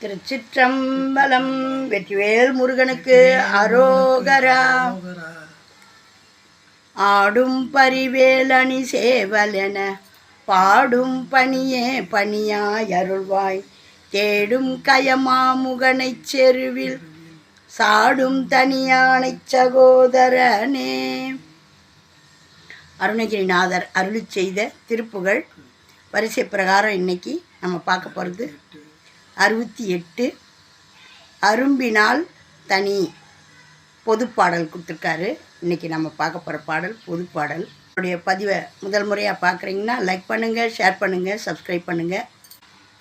திருச்சிற்றம்பலம் வெற்றிவேல் முருகனுக்கு அரோகரா. ஆடும் பரிவேலணி சேவலென பாடும் பணியே பணியாய் அருள்வாய். தேடும் கயமாமுகனை செருவில் சாடும் தனியானைச் சகோதரனே. அருணகிரிநாதர் அருளி செய்த திருப்புகழ் வரிசை பிரகாரம் இன்னைக்கு நம்ம பார்க்க போகிறது அறுபத்தி எட்டு அரும்பினால் தனி பொதுப்பாடல் கொடுத்துருக்காரு. இன்றைக்கி நம்ம பார்க்க போகிற பாடல் பொதுப்பாடல். என்னுடைய பதிவை முதல் முறையாக பார்க்குறீங்கன்னா லைக் பண்ணுங்கள் ஷேர் பண்ணுங்கள் சப்ஸ்கிரைப் பண்ணுங்கள்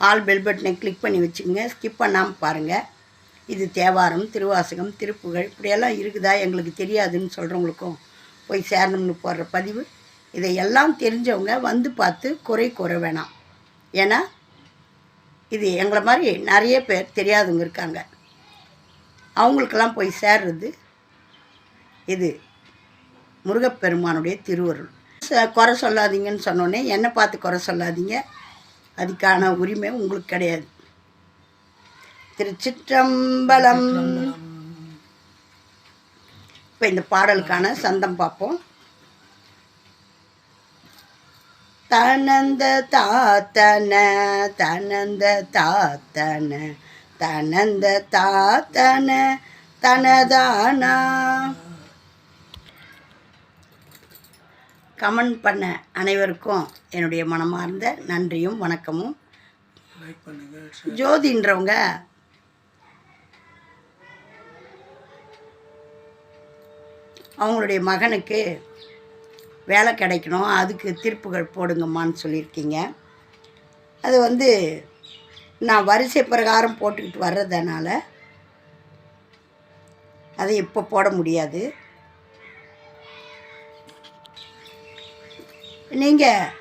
ஆல் பெல் பட்டனை கிளிக் பண்ணி வச்சுக்கோங்க. ஸ்கிப் பண்ணாமல் பாருங்கள் இது தேவாரம் திருவாசகம் திருப்புகழ் இப்படியெல்லாம் இருக்குதா? எங்களுக்கு தெரியாதுன்னு சொல்கிறவங்களுக்கும் போய் சேரணும்னு போடுற பதிவு. இதையெல்லாம் தெரிஞ்சவங்க வந்து பார்த்து குறை கூற வேணாம். ஏன்னா இது எங்களை மாதிரி நிறைய பேர் தெரியாதவங்க இருக்காங்க. அவங்களுக்கெல்லாம் போய் சேர்றது இது. முருகப்பெருமானுடைய திருவருள். குறை சொல்லாதீங்கன்னு சொன்னோடனே என்னை பார்த்து குறை சொல்லாதீங்க. அதுக்கான உரிமை உங்களுக்கு கிடையாது. திருச்சிற்றம்பலம். இப்போ இந்த பாடலுக்கான சந்தம் பார்ப்போம். தனந்த தாத்தன தனந்த தாத்தன தனந்த தாத்தன தனதானா? கமெண்ட் பண்ண அனைவருக்கும் என்னுடைய மனமார்ந்த நன்றியும் வணக்கமும். ஜோதின்றவங்க அவங்களுடைய மகனுக்கு வேலை கிடைக்கணும் அதுக்கு திருப்புகள் போடுங்கம்மான்னு சொல்லியிருக்கீங்க. அது வந்து நான் வரிசை பிரகாரம் போட்டுக்கிட்டு வர்றதுனால அதை இப்போ போட முடியாது. நீங்கள்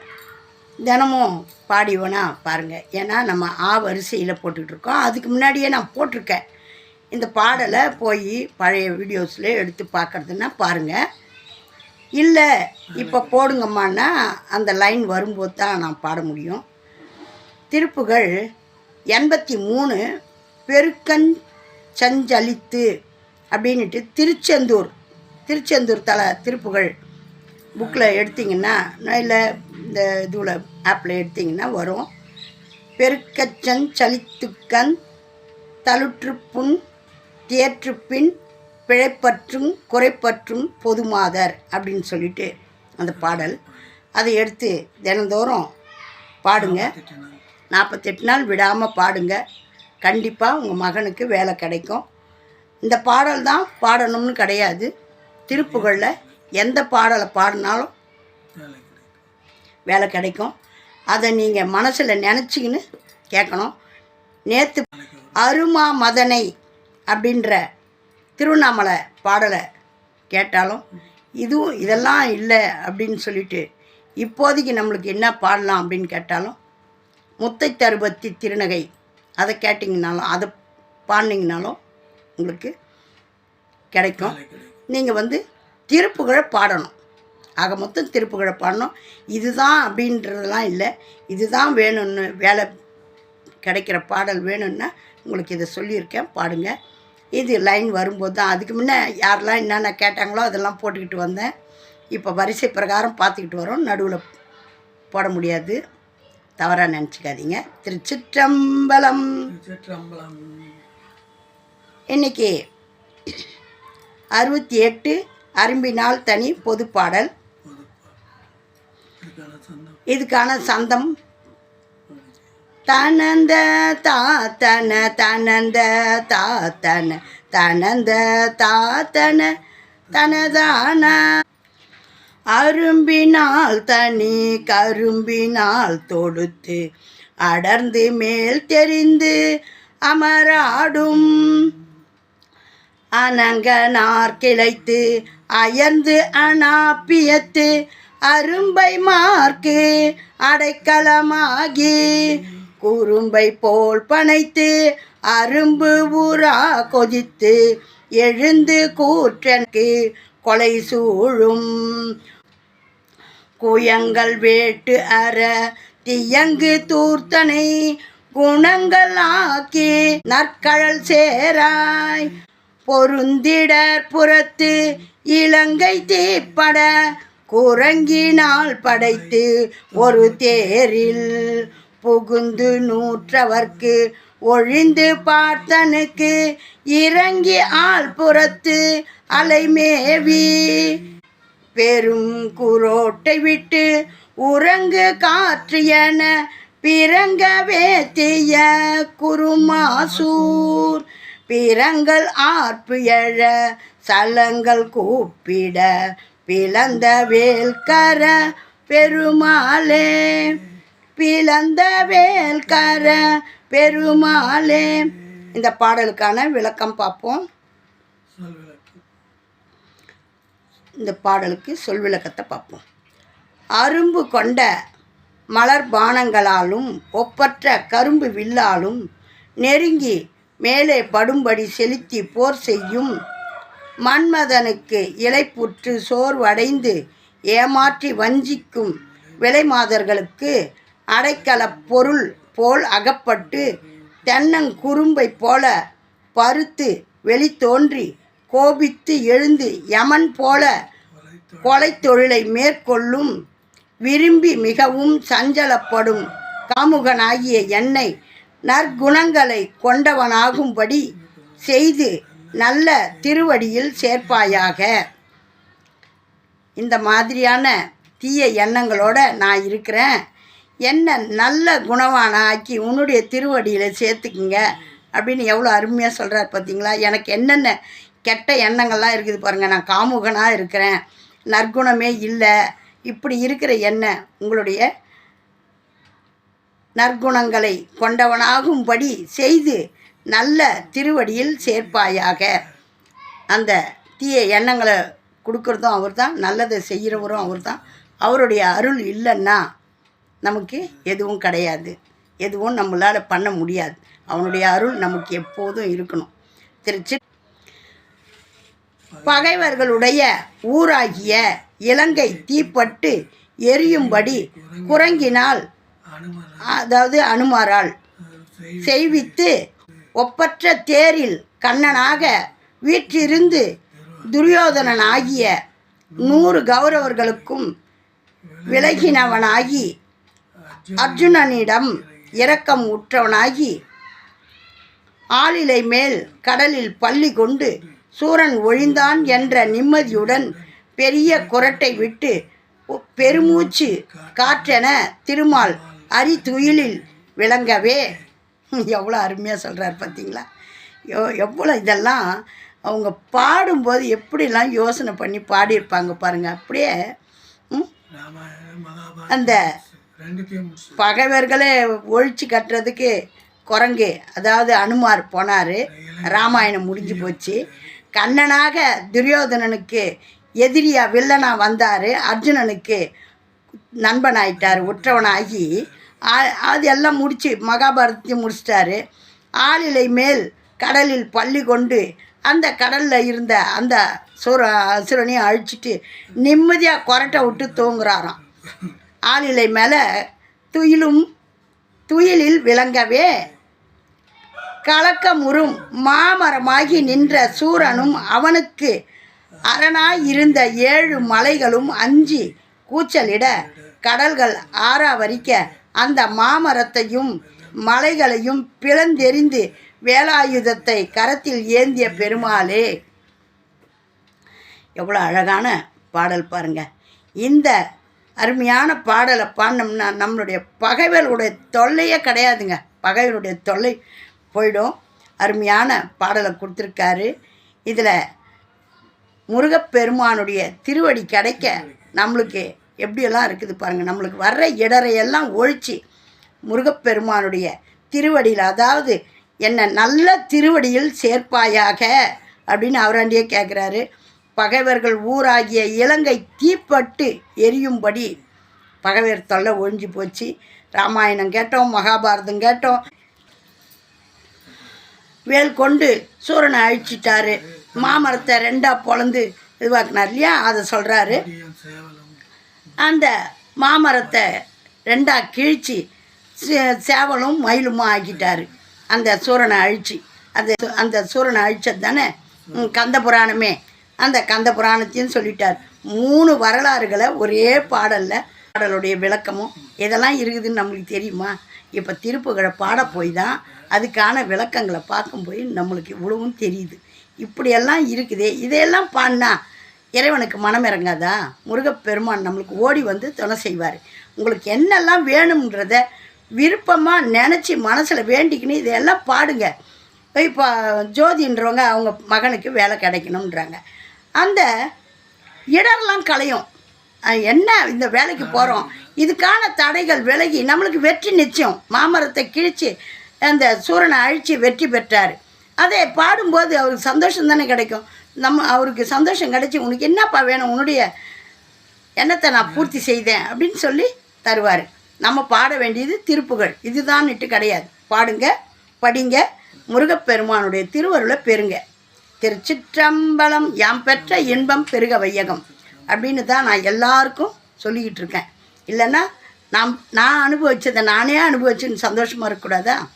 தினமும் பாடிவனா பாருங்கள் ஏன்னா நம்ம ஆ வரிசையில் போட்டுக்கிட்டு இருக்கோம் அதுக்கு முன்னாடியே நான் போட்டிருக்கேன். இந்த பாடலை போய் பழைய வீடியோஸில் எடுத்து பார்க்குறதுன்னா பாருங்கள் இல்லை இப்போ போடுங்கம்மான்னா அந்த லைன் வரும்போது தான் நான் பாட முடியும். திருப்புகள் எண்பத்தி மூணு பெருக்கன் சஞ்சலித்து அப்படின்ட்டு திருச்செந்தூர் திருச்செந்தூர் தலை திருப்புகள் புக்கில் எடுத்தீங்கன்னா இல்லை இந்த இதுவில் ஆப்பில் எடுத்தீங்கன்னா வரும். பெருக்கச்சன் சலித்துக்கண் தலுற்றுப்புண் தேற்றுப்பின் பிழைப்பற்றும் குறைப்பற்றும் பொதுமாதர் அப்படின்னு சொல்லிட்டு அந்த பாடல். அதை எடுத்து தினந்தோறும் பாடுங்க. நாற்பத்தெட்டு நாள் விடாமல் பாடுங்க. கண்டிப்பாக உங்கள் மகனுக்கு வேலை கிடைக்கும். இந்த பாடல் தான் பாடணும்னு கிடையாது. திருப்புகளில் எந்த பாடலை பாடினாலும் வேலை கிடைக்கும். வேலை கிடைக்கும் அதை நீங்கள் மனசில் நினச்சிக்கின்னு கேட்கணும். நேற்று அருமா மதனை அப்படின்ற திருவண்ணாமலை பாடலை கேட்டாலும் இதுவும் இதெல்லாம் இல்லை அப்படின்னு சொல்லிட்டு இப்போதைக்கு நம்மளுக்கு என்ன பாடலாம் அப்படின்னு கேட்டாலும் முத்தை தருபத்தி திருநகை அதை கேட்டிங்கனாலும் அதை பாடினீங்கனாலும் உங்களுக்கு கிடைக்கும். நீங்கள் வந்து திருப்புகழை பாடணும். ஆக மொத்தம் திருப்புகழை பாடணும். இதுதான் அப்படின்றதெல்லாம் இல்லை. இதுதான் வேணும்னு வேலை கிடைக்கிற பாடல் வேணும்னா உங்களுக்கு இதை சொல்லியிருக்கேன். பாடுங்க. இது லைன் வரும்போது தான். அதுக்கு முன்னே யாரெல்லாம் என்னென்ன கேட்டாங்களோ அதெல்லாம் போட்டுக்கிட்டு வந்தேன். இப்போ வரிசை பிரகாரம் பார்த்துக்கிட்டு வரோம். நடுவில் போட முடியாது. தவறாக நினச்சிக்காதீங்க. திருச்சிற்றம்பலம். திருச்சிற்றம்பலம். இன்னைக்கு அறுபத்தி எட்டு அரும்பினால் தனி பொதுப்பாடல். இதுக்கான சந்தம். தனந்த தாத்தன தனந்த தாத்தன தனந்த தாத்தன தனதான. அரும்பினால் தனி கரும்பினால் தொடுத்து அடர்ந்து மேல் தெரிந்து அமராடும். அனங்கனார் கிளைத்து அயர்ந்து அனாப்பியத்து அரும்பை மார்க்கு அடைக்கலமாகி. குறும்பை போல் பனைத்து அரும்பு ஊரா கொதித்து எழுந்து கூற்றனுக்கு கொலை சூழும். குயங்கள் வேட்டு அற தியங்கு தூர்த்தனை குணங்கள் ஆக்கி நற்கழல் சேராய். பொருந்திடர் புறத்து இலங்கை தீப்பட குரங்கினால் படைத்து ஒரு தேரில் புகுந்து நூற்றவர்க்கு ஒழிந்து பார்த்தனுக்கு இறங்கி ஆள் புறத்து அலைமேவி. பெரும் குரோட்டை விட்டு உறங்கு காற்று என வேத்திய தீய குருமாசூர். பிறங்கள் ஆர்ப்பு எழ சலங்கள் கூப்பிட பிளந்த வேல்கர பெருமாளே. பிளந்த வேல்கர பெருமாளே. இந்த பாடலுக்கான விளக்கம் பார்ப்போம். இந்த பாடலுக்கு சொல் விளக்கத்தை பார்ப்போம். அரும்பு கொண்ட மலர் பானங்களாலும் ஒப்பற்ற கரும்பு வில்லாலும் நெருங்கி மேலே படும்படி செலுத்தி போர் செய்யும் மன்மதனுக்கு இலைப்புற்று சோர்வடைந்து ஏமாற்றி வஞ்சிக்கும் விலைமாதர்களுக்கு அடைக்கலப் பொருள் போல் அகப்பட்டு தென்னங்குறும்பை போல பருத்து வெளித்தோன்றி கோபித்து எழுந்து யமன் போல கொலைத் தொழிலை மேற்கொள்ளும் விரும்பி மிகவும் சஞ்சலப்படும் காமுகனாகிய என்னை நற்குணங்களை கொண்டவனாகும்படி செய்து நல்ல திருவடியில் சேர்ப்பாயாக. இந்த மாதிரியான தீய எண்ணங்களோட நான் இருக்கிறேன். என்ன நல்ல குணவான ஆக்கி உன்னுடைய திருவடியில் சேர்த்துக்குங்க அப்படின்னு எவ்வளோ அருமையாக சொல்கிறார் பார்த்தீங்களா எனக்கு என்னென்ன கெட்ட எண்ணங்கள்லாம் இருக்குது பாருங்கள் நான் காமுகனாக இருக்கிறேன். நற்குணமே இல்லை. இப்படி இருக்கிற எண்ணம் உங்களுடைய நற்குணங்களை கொண்டவனாகும்படி செய்து நல்ல திருவடியில் சேர்ப்பாயாக. அந்த தீய எண்ணங்களை கொடுக்குறதும் அவர் தான் நல்லதை செய்கிறவரும் அவர் தான் அவருடைய அருள் இல்லைன்னா நமக்கு எதுவும் கிடையாது. எதுவும் நம்மளால் பண்ண முடியாது. அவனுடைய அருள் நமக்கு எப்போதும் இருக்கணும். திருச்சி பகைவர்களுடைய ஊராகிய இலங்கை தீப்பட்டு எரியும்படி குரங்கினால் அதாவது அனுமாரால் செய்வித்து ஒப்பற்ற தேரில் கண்ணனாக வீற்றிருந்து துரியோதனன் ஆகிய நூறு கௌரவர்களுக்கும் விலகினவனாகி அர்ஜுனனிடம் இரக்கம் உற்றவனாகி ஆளிலை மேல் கடலில் பள்ளி கொண்டு சூரன் ஒழிந்தான் என்ற நிம்மதியுடன் பெரிய குரட்டை விட்டு பெருமூச்சு காற்றென திருமால் அரிதுயிலில் விளங்கவே. எவ்வளோ அருமையாக சொல்கிறார் பார்த்தீங்களா எவ் எவ்வளோ இதெல்லாம் அவங்க பாடும்போது எப்படிலாம் யோசனை பண்ணி பாடியிருப்பாங்க பாருங்கள் அப்படியே அந்த பகைவர்களே ஒழிச்சு கட்டுறதுக்கு குரங்கு அதாவது அனுமார் போனார். ராமாயணம் முடிஞ்சு போச்சு. கண்ணனாக துரியோதனனுக்கு எதிரியா வில்லனா வந்தார். அர்ஜுனனுக்கு நண்பனாயிட்டார் உற்றவனாகி அது எல்லாம் முடித்து மகாபாரதத்தையும் முடிச்சிட்டாரு. ஆளிலை மேல் கடலில் பள்ளி கொண்டு அந்த கடலில் இருந்த அந்த சுர அசுரனையும் அழிச்சிட்டு நிம்மதியாக கொரட்டை விட்டு தூங்குறாராம். ஆளிலை மேலே துயிலும் துயிலில் விளங்கவே. கலக்கமுறும் மாமரமாகி நின்ற சூரனும் அவனுக்கு அரணாய் இருந்த ஏழு மலைகளும் அஞ்சி கூச்சலிட கடல்கள் ஆறாவரிக்க அந்த மாமரத்தையும் மலைகளையும் பிளந்தெறிந்து வேலாயுதத்தை கரத்தில் ஏந்திய பெருமாளே. எவ்வளோ அழகான பாடல் பாருங்க. இந்த அருமையான பாடலை பாடினோம்னா நம்மளுடைய பகைவர்களுடைய தொல்லையே கிடையாதுங்க. பகைவருடைய தொல்லை போயிடும். அருமையான பாடலை கொடுத்துருக்காரு. இதில் முருகப்பெருமானுடைய திருவடி கிடைக்க நம்மளுக்கு எப்படியெல்லாம் இருக்குது பாருங்கள் நம்மளுக்கு வர்ற இடரையெல்லாம் ஒழிச்சு முருகப்பெருமானுடைய திருவடியில் அதாவது என்னை நல்ல திருவடியில் சேர்ப்பாயாக அப்படின்னு அவராண்டியே கேட்குறாரு. பகைவர்கள் ஊராகிய இலங்கை தீப்பட்டு எரியும்படி பகைவர் தொல்லை ஒழிஞ்சு போச்சு. ராமாயணம் கேட்டோம் மகாபாரதம் கேட்டோம். வேல் கொண்டு சூரனை அழிச்சிட்டாரு. மாமரத்தை ரெண்டாக பொழந்து இதுவாக்குனார் இல்லையா? அதை சொல்கிறாரு அந்த மாமரத்தை ரெண்டாக கிழிச்சு சே- சேவலும் மயிலுமா ஆக்கிட்டாரு. அந்த சூரனை அழிச்சு. அந்த அந்த சூரனை அழிச்சது தானே? கந்த புராணமே. அந்த கந்த புராணத்தையும் சொல்லிட்டார். மூணு வரலாறுகளை ஒரே பாடலில் பாடலுடைய விளக்கமும் இதெல்லாம் இருக்குதுன்னு நம்மளுக்கு தெரியுமா? இப்போ திருப்புகளை பாட போய் தான் அதுக்கான விளக்கங்களை பார்க்கும் போய் நம்மளுக்கு இவ்வளவும் தெரியுது. இப்படியெல்லாம் இருக்குதே. இதையெல்லாம் பாடினா இறைவனுக்கு மனம் இறங்காதா? முருகப்பெருமான் நம்மளுக்கு ஓடி வந்து துணை செய்வார். உங்களுக்கு என்னெல்லாம் வேணுன்றத விருப்பமாக நினச்சி மனசில் வேண்டிக்கின்னு இதையெல்லாம் பாடுங்க. இப்போ ஜோதின்றவங்க அவங்க மகனுக்கு வேலை கிடைக்கணுன்றாங்க அந்த இடரெல்லாம் களையும். என்ன இந்த வேலைக்கு போகிறோம் இதுக்கான தடைகள் விலகி நம்மளுக்கு வெற்றி நிச்சயம். மாமரத்தை கிழித்து அந்த சூரனை அழித்து வெற்றி பெற்றார். அதே பாடும்போது அவருக்கு சந்தோஷம் தானே கிடைக்கும். நம்ம அவருக்கு சந்தோஷம் கிடைச்சி உனக்கு என்னப்பா வேணும்? உன்னுடைய எண்ணத்தை நான் பூர்த்தி செய்தேன் அப்படின்னு சொல்லி தருவார். நம்ம பாட வேண்டியது திருப்புகள். இதுதான்ட்டு கிடையாது. பாடுங்க படிங்க. முருகப்பெருமானுடைய திருவருளை பெறுங்க. திருச்சிற்றம்பலம் யாம் பெற்ற இன்பம் பெருக வையகம். அப்படின்னு தான் நான் எல்லாருக்கும் சொல்லிக்கிட்டு இருக்கேன். இல்லைன்னா நாம் நான் அனுபவித்ததை நானே அனுபவிச்சுன்னு சந்தோஷமாக இருக்கக்கூடாதா?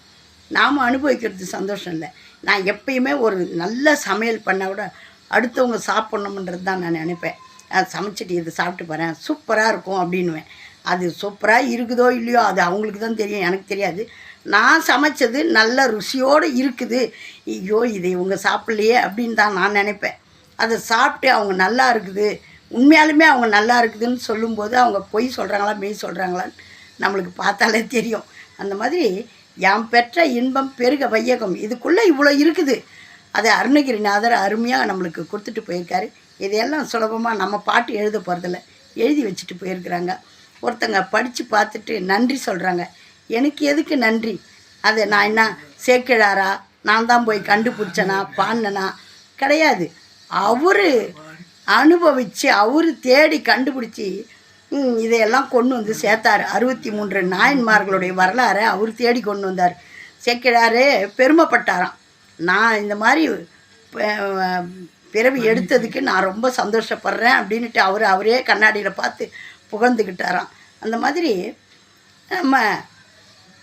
நாம் அனுபவிக்கிறது சந்தோஷம் இல்லை. நான் எப்பயுமே ஒரு நல்ல சமையல் பண்ண விட அடுத்தவங்க சாப்பிட்ணுன்றது தான் நான் நினைப்பேன். அஹ் சமைச்சிட்டு இது சாப்பிட்டு போகிறேன் சூப்பராக இருக்கும் அப்படின்னுவேன். அது சூப்பராக இருக்குதோ இல்லையோ அது அவங்களுக்கு தான் தெரியும் எனக்கு தெரியாது. நான் சமைச்சது நல்ல ருசியோடு இருக்குது. ஐயோ இதை இவங்க சாப்பிட்லையே அப்படின்னு தான் நான் நினைப்பேன். அதை சாப்பிட்டு அவங்க நல்லா இருக்குது. உண்மையாலுமே அவங்க நல்லா இருக்குதுன்னு சொல்லும்போது அவங்க பொய் சொல்கிறாங்களா மெய் சொல்கிறாங்களான்னு நம்மளுக்கு பார்த்தாலே தெரியும். அந்த மாதிரி யாம் பெற்ற இன்பம் பெருக வையகம். இதுக்குள்ளே இவ்வளோ இருக்குது. அதை அருணகிரிநாதர் அருமையாக நம்மளுக்கு கொடுத்துட்டு போயிருக்காரு. இதையெல்லாம் சுலபமாக நம்ம பாட்டு எழுத போகிறதில்ல எழுதி வச்சுட்டு போயிருக்கிறாங்க. ஒருத்தங்க படித்து பார்த்துட்டு நன்றி சொல்கிறாங்க எனக்கு எதுக்கு நன்றி? அதை நான் என்ன சேக்கிழாரா? நான் தான் போய் கண்டுபிடிச்சனா பாடினனா? கிடையாது. அவர் அனுபவித்து அவர் தேடி கண்டுபிடிச்சி இதையெல்லாம் கொண்டு வந்து சேர்த்தார். அறுபத்தி மூன்று நாயன்மார்களுடைய வரலாறை அவர் தேடி கொண்டு வந்தார். சேக்கிழாரே பெருமைப்பட்டாராம். நான் இந்த மாதிரி பிறவி எடுத்ததுக்கு நான் ரொம்ப சந்தோஷப்படுறேன் அப்படின்ட்டு அவர் அவரே கண்ணாடியில் பார்த்து புகழ்ந்துக்கிட்டாராம் அந்த மாதிரி நம்ம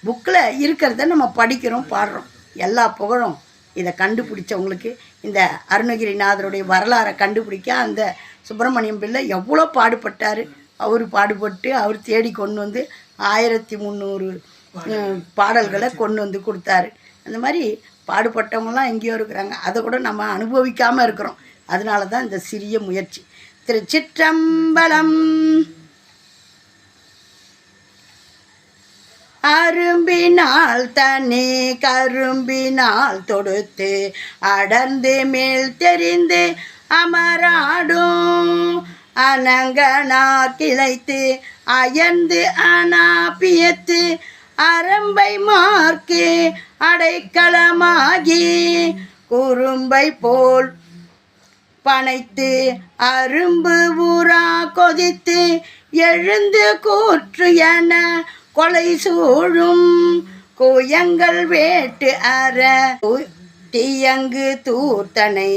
புக்கில் இருக்கிறத நம்ம படிக்கிறோம் பாடுறோம். எல்லா புகழும் இதை கண்டுபிடிச்சவங்களுக்கு இந்த அருணகிரிநாதருடைய வரலாறை கண்டுபிடிக்க அந்த சுப்பிரமணியம் பிள்ளை எவ்வளோ பாடுபட்டார். அவர் பாடுபட்டு அவர் தேடி கொண்டு வந்து ஆயிரத்தி முந்நூறு பாடல்களை. கொண்டு வந்து கொடுத்தாரு. அந்த மாதிரி பாடுபட்டவங்கலாம் எங்கேயோ இருக்கிறாங்க. அதை கூட நம்ம அனுபவிக்காமல் இருக்கிறோம். அதனால தான் இந்த சிறிய முயற்சி. திருச்சிற்றம்பலம் அரும்பினால் தனி கரும்பினால் தொடுத்து அடர்ந்து மேல் தெரிந்து அமராடும். அனங்கனா கிளைத்து அயர்ந்து அனாபியத்து அரம்பை மார்க்கு அடைக்கலமாகி குறும்பை போல் பனைத்து அரும்பு ஊரா கொதித்து எழுந்து கூற்று என கொலை சூழும் கோயங்கள் வேட்டு அற. தீயங்கு தூத்தனை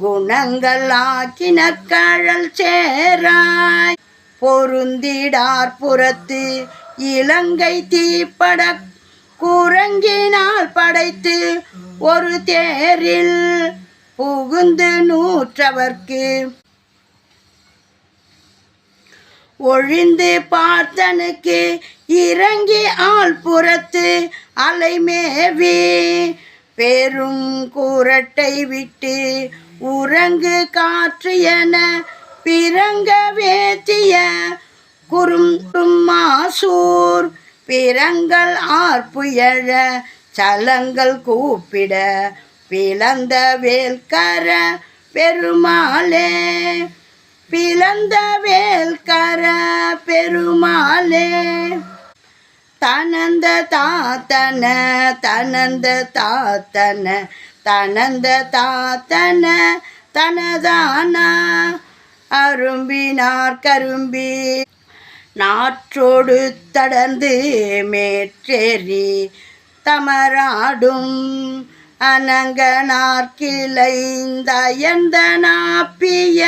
குணங்கள் ஆக்கின கழல் சேராய். பொருந்திடார் புறத்து இலங்கை தீப்பட குரங்கினால் படைத்து ஒரு தேரில் புகுந்து நூற்றவர்க்கு. ஒழிந்து பார்த்தனுக்கு இறங்கி ஆள் புறத்து அலைமேவி பெரும் கூரட்டை விட்டு உறங்கு காற்று என பிறங்க வேத்திய குறும் மாசூர். பிறங்கள் ஆர்ப்புயழ சலங்கள் கூப்பிட பிளந்த வேல்கர பெருமாளே. பிளந்த வேல்கர பெருமாளே. தனந்த தாத்தன தனந்த தாத்தன தனந்த தாத்தன தனதானா. அரும்பினார் கரும்பி நாற்றோடு தடர்ந்து மேற்றேறி தமராடும் அனங்கனார் கிளைந்தயந்த நாப்பிய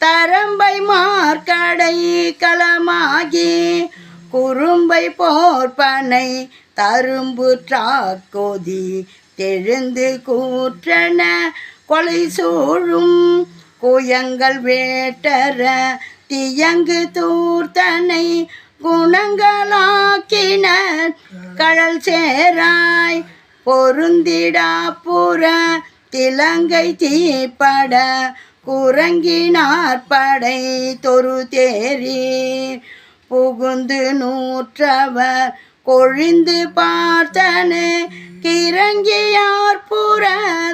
தரம்பை மார்க்கடை களமாகி குறும்பை போர்ப்பனை தரும்பு கொதி தெழுந்து கூற்றன கொலை சூழும் குயங்கள் வேட்டர தியங்கு தூர்த்தனை குணங்களாக்கினர். கழல் சேராய் பொருந்திடா புற திலங்கை தீப்பட குரங்கினார் படை தொரு தேரீர். புகுந்து நூற்றவர் கொழிந்து பார்த்தனே கிறங்கியார் புற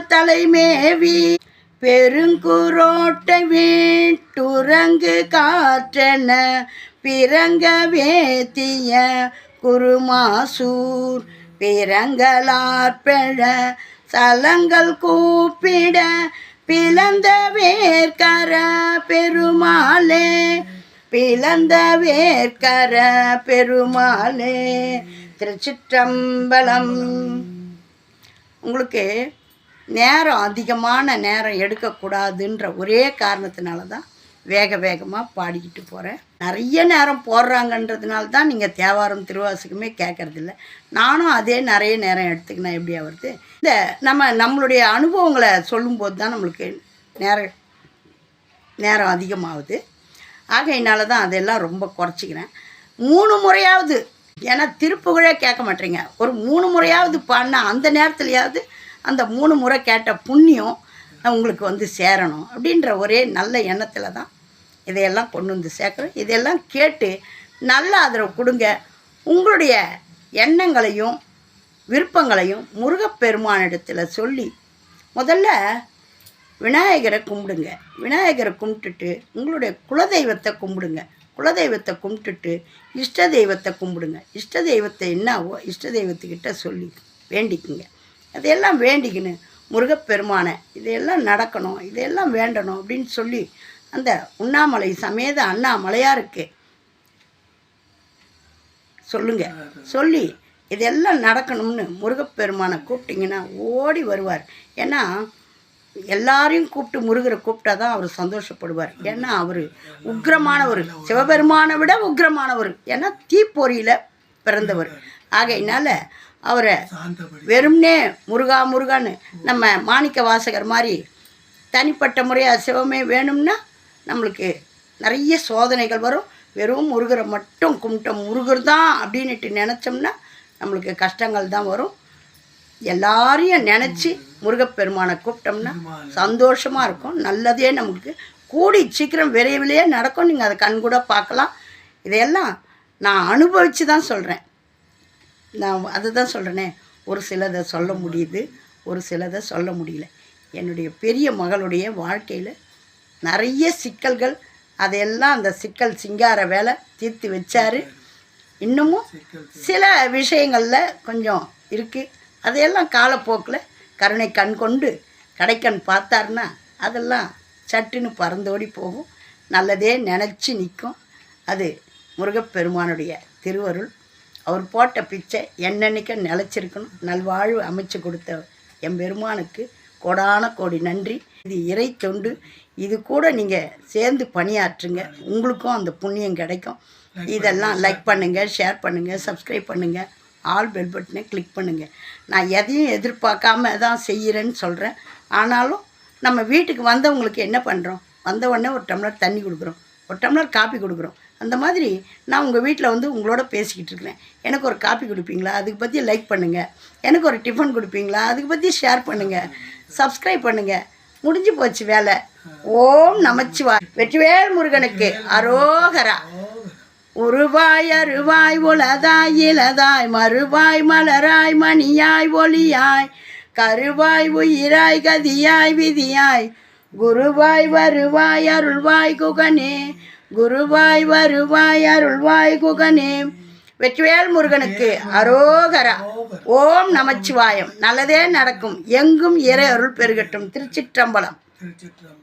தலைமேவி. பெருங்குரோட்டை வீட்டுரங்கு காற்றென பிறங்க வேத்திய குருமாசூர். பிறங்களாற்பெழ சலங்கள் கூப்பிட பிளந்த வேர்கர பெருமாளே பிளந்த வேர்கர பெருமாளே திருச்சிற்றம்பலம். உங்களுக்கு நேரம் அதிகமான நேரம் எடுக்கக்கூடாதுன்ற ஒரே காரணத்தினால தான் வேக வேகமாக பாடிக்கிட்டு போகிறேன் நிறைய நேரம் போடுறாங்கன்றதுனால தான் நீங்கள் தேவாரம் திருவாசகமே கேட்குறதில்ல நானும் அதே நிறைய நேரம் எடுத்துக்கினா எப்படி வருது இந்த நம்ம நம்மளுடைய அனுபவங்களை சொல்லும்போது தான் நம்மளுக்கு நேரம் நேரம் அதிகமாகுது. ஆகையினால தான் அதெல்லாம் ரொம்ப குறைச்சிக்கிறேன். மூணு முறையாவது ஏன்னா திருப்புகழே கேட்க மாட்டேங்க. ஒரு மூணு முறையாவது பாடினா அந்த நேரத்துலையாவது அந்த மூணு முறை கேட்ட புண்ணியம் உங்களுக்கு வந்து சேரணும் அப்படின்ற ஒரே நல்ல எண்ணத்தில் தான் இதையெல்லாம் கொண்டு வந்து சேர்க்குறோம் இதையெல்லாம் கேட்டு நல்ல ஆதரவு கொடுங்க. உங்களுடைய எண்ணங்களையும் விருப்பங்களையும் முருகப்பெருமானிடத்தில் சொல்லி முதல்ல விநாயகரை கும்பிடுங்க. விநாயகரை கும்பிட்டுட்டு உங்களுடைய குலதெய்வத்தை கும்பிடுங்க. குலதெய்வத்தை கும்பிட்டுட்டு இஷ்ட தெய்வத்தை கும்பிடுங்க. இஷ்ட தெய்வத்தை என்னவோ இஷ்ட தெய்வத்துக்கிட்ட சொல்லி வேண்டிக்குங்க. அதையெல்லாம் வேண்டிக்கின்னு முருகப்பெருமானை இதையெல்லாம் நடக்கணும் இதையெல்லாம் வேண்டணும் அப்படின்னு சொல்லி அந்த உண்ணாமலை சமேத அண்ணாமலையாருக்கு சொல்லுங்க. சொல்லி இதெல்லாம் நடக்கணும்னு முருகப்பெருமானை கூப்பிட்டிங்கன்னா ஓடி வருவார். ஏன்னா எல்லாரையும் கூப்பிட்டு முருகரை கூப்பிட்டா தான் அவர் சந்தோஷப்படுவார். ஏன்னா அவர் உக்ரமானவர். சிவபெருமானை விட உக்ரமானவர். ஏன்னா தீப்பொறியில் பிறந்தவர். ஆகையினால அவரை வெறும்னே முருகா முருகான்னு நம்ம மாணிக்க வாசகர் மாதிரி தனிப்பட்ட முறையாக சிவமே வேணும்னா நம்மளுக்கு நிறைய சோதனைகள் வரும். வெறும் முருகரை மட்டும் கும்பிட்டோம் முருகர் தான் அப்படின்னுட்டு நினச்சோம்னா நம்மளுக்கு கஷ்டங்கள் தான் வரும். எல்லாரையும் நினச்சி முருகப்பெருமானை கூப்பிட்டோம்னா சந்தோஷமாக இருக்கும். நல்லதே நமக்கு கூடி சீக்கிரம் விரைவிலேயே நடக்கும். நீங்கள் அதை கண்கூட பார்க்கலாம். இதையெல்லாம் நான் அனுபவித்து தான் சொல்கிறேன் நான் அதுதான் சொல்கிறேனே ஒரு சிலதை சொல்ல முடியுது ஒரு சிலதை சொல்ல முடியல. என்னுடைய பெரிய மகளுடைய வாழ்க்கையில் நிறைய சிக்கல்கள் அதையெல்லாம் அந்த சிக்கல் சிங்கார வேலை தீர்த்து வச்சாரு. இன்னமும் சில விஷயங்களில் கொஞ்சம் இருக்குது அதையெல்லாம் காலப்போக்கில் கருணை கண் கொண்டு கடைக்கண் பார்த்தாருன்னா அதெல்லாம் சட்டுன்னு பறந்தோடி போகும். நல்லதே நினச்சி நிற்கும் அது முருகப்பெருமானுடைய திருவருள். அவர் போட்ட பிச்சை என்னன்னைக்கும் நிலச்சிருக்கணும். நல்வாழ்வு அமைச்சு கொடுத்த என் பெருமானுக்கு கோடான கோடி நன்றி. இது இறை தொண்டு. இது கூட நீங்கள் சேர்ந்து பணியாற்றுங்க. உங்களுக்கும் அந்த புண்ணியம் கிடைக்கும். இதெல்லாம் லைக் பண்ணுங்கள் ஷேர் பண்ணுங்கள் சப்ஸ்கிரைப் பண்ணுங்கள் ஆல் பெல் பட்டனை கிளிக் பண்ணுங்கள் நான் எதையும் எதிர்பார்க்காம தான் செய்கிறேன்னு சொல்கிறேன் ஆனாலும் நம்ம வீட்டுக்கு வந்தவங்களுக்கு என்ன பண்ணுறோம் வந்த உடனே ஒரு டம்ளர் தண்ணி கொடுக்குறோம். ஒரு டம்ளர் காப்பி கொடுக்குறோம். அந்த மாதிரி நான் உங்கள் வீட்டில் வந்து உங்களோட பேசிக்கிட்டு இருக்கிறேன். எனக்கு ஒரு காப்பி கொடுப்பீங்களா? அதுக்கு பற்றி லைக் பண்ணுங்கள் எனக்கு ஒரு டிஃபன் கொடுப்பீங்களா? அதுக்கு பற்றி ஷேர் பண்ணுங்கள் சப்ஸ்கிரைப் பண்ணுங்கள் முடிஞ்சு போச்சு வேலை. ஓம் நமச்சிவா வெற்றிவேல் முருகனுக்கு அரோகரா. உருவாய் அருவாய் உலதாய் இலதாய் மறுவாய் மலராய் மணியாய் ஒளியாய். கருவாய் உயிராய் கதியாய் விதியாய். குருவாய் வருவாய் அருள்வாய் குகனே குருவாய் வருவாய் அருள்வாய் குகனே. வெற்றிவேல் முருகனுக்கு அரோகரா ஓம் நமச்சிவாயம். நல்லதே நடக்கும். எங்கும் இறை அருள் பெருகட்டும். திருச்சிற்றம்பலம். திருச்சிற்றம்பலம்.